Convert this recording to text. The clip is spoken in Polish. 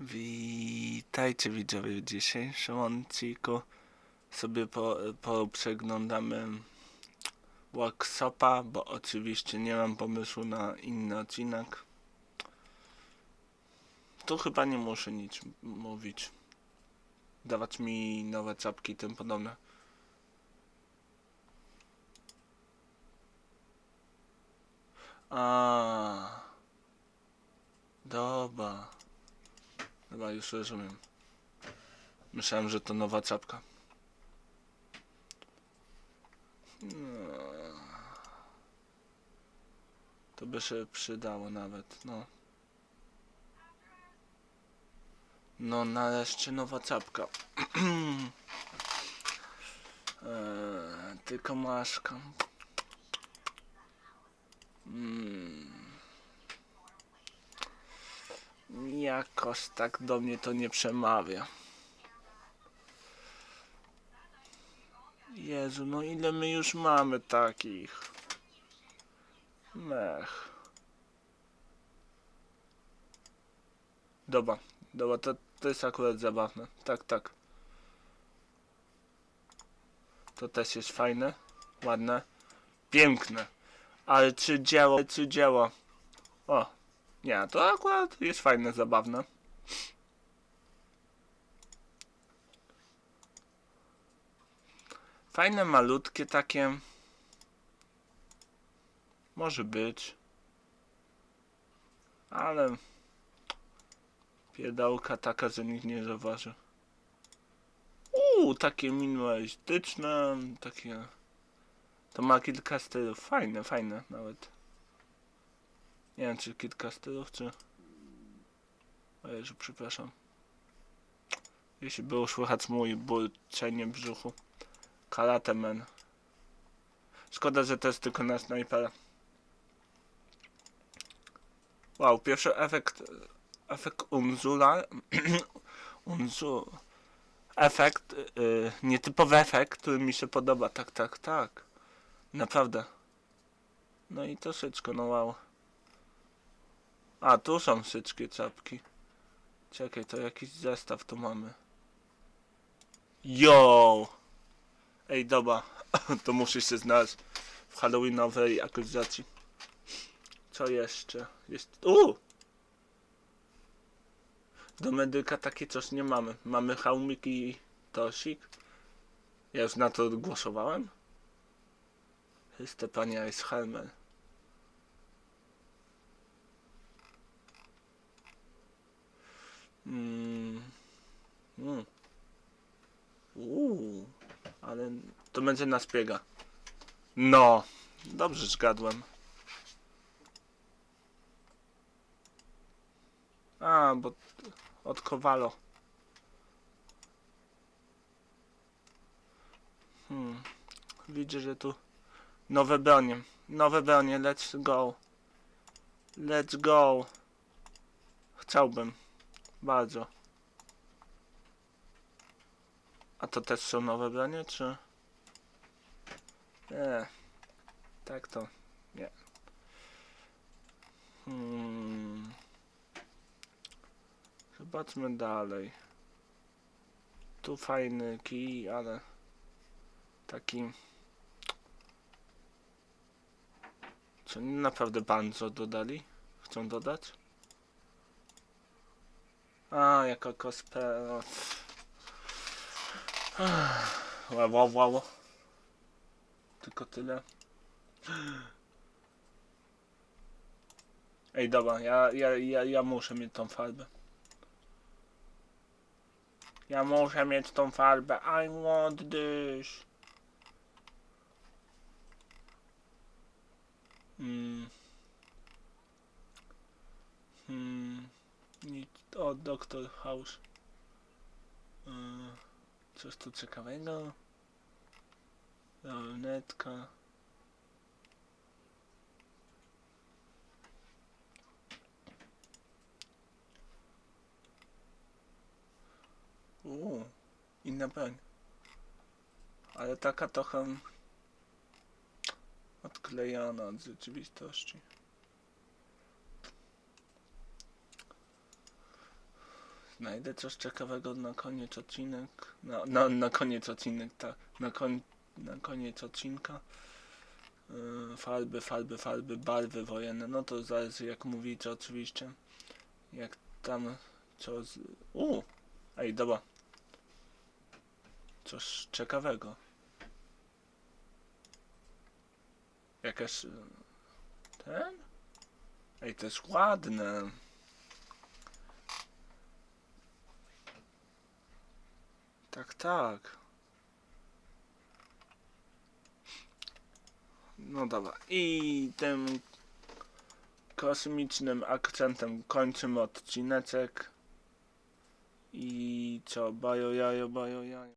Witajcie widzowie w dzisiejszym odcinku sobie po, przeglądamy workshopa, bo oczywiście nie mam pomysłu na inny odcinek. Tu chyba nie muszę nic mówić. Dawać mi nowe czapki i tym podobne. A, Dobra. Chyba już rozumiem. Myślałem, że to nowa czapka. No. To by się przydało nawet, no. No nareszcie nowa czapka. eee, tylko maszka. Mm. Jakoś tak do mnie to nie przemawia. Jezu, no ile my już mamy takich? Mech. Dobra, dobra, to, to jest akurat zabawne. Tak, tak. To też jest fajne, ładne, piękne. Ale czy dzieło, czy dzieło? O, nie, to akurat jest fajne, zabawne. Fajne, malutkie takie. Może być. Ale pierdałka taka, że nikt nie zauważy. Uuu, takie minimalistyczne, takie... To ma kilka stylów. Fajne, fajne nawet. Nie wiem, czy kilka stylów, czy... Jezu, przepraszam. Jeśli było słychać mój burczenie w brzuchu. Karate Man. Szkoda, że to jest tylko na snajpera. Wow, pierwszy efekt... Efekt Unzula... Unzu... Efekt... Yy, nietypowy efekt, który mi się podoba. Tak, tak, tak. Naprawdę. No i wszystko, no wow. A, tu są wszystkie czapki. Czekaj, to jakiś zestaw tu mamy. Yo! Ej, dobra. to muszę się znaleźć w halloweenowej aktualizacji. Co jeszcze? Jest... U! Do medyka takie coś nie mamy. Mamy hełmik i tosik. Ja już na to głosowałem. Stepania jest helmel. Mm. Mm. Uuu, ale to będzie na spiega. No, dobrze zgadłem. A, bo od Kowalo. Hmm. Widzę, że tu nowe bronie. Nowe bronie, let's go. Let's go. Chciałbym. Bardzo. A to też są nowe bronie, czy? Nie. Tak to. Nie. Hmm. Zobaczmy dalej. Tu fajny kij, ale taki. Co naprawdę bardzo dodali? Chcą dodać? A, jako cosplay. Wow, wow, wow. Tylko tyle. Ej, dobra, ja, ja, ja, ja muszę mieć tą farbę. Ja muszę mieć tą farbę. I want this. Hmm. Hmm. Nic. O, Doktor House. Yy, coś tu ciekawego. Rolnetka. Uuu, inna broń. Ale taka trochę odklejona od rzeczywistości. Znajdę coś ciekawego na koniec odcinek. Na, na, na koniec odcinek, tak. Na, koń, na koniec odcinka. Yy, farby, farby, farby, barwy wojenne. No to zależy jak mówicie oczywiście. Jak tam co z... U! Ej, dobra. Coś ciekawego. Jakaś... y, Ten? Ej, to jest ładne. Tak, tak. No dobra. I tym kosmicznym akcentem kończymy odcineczek. I co? Bajo jajo, bajo jajo.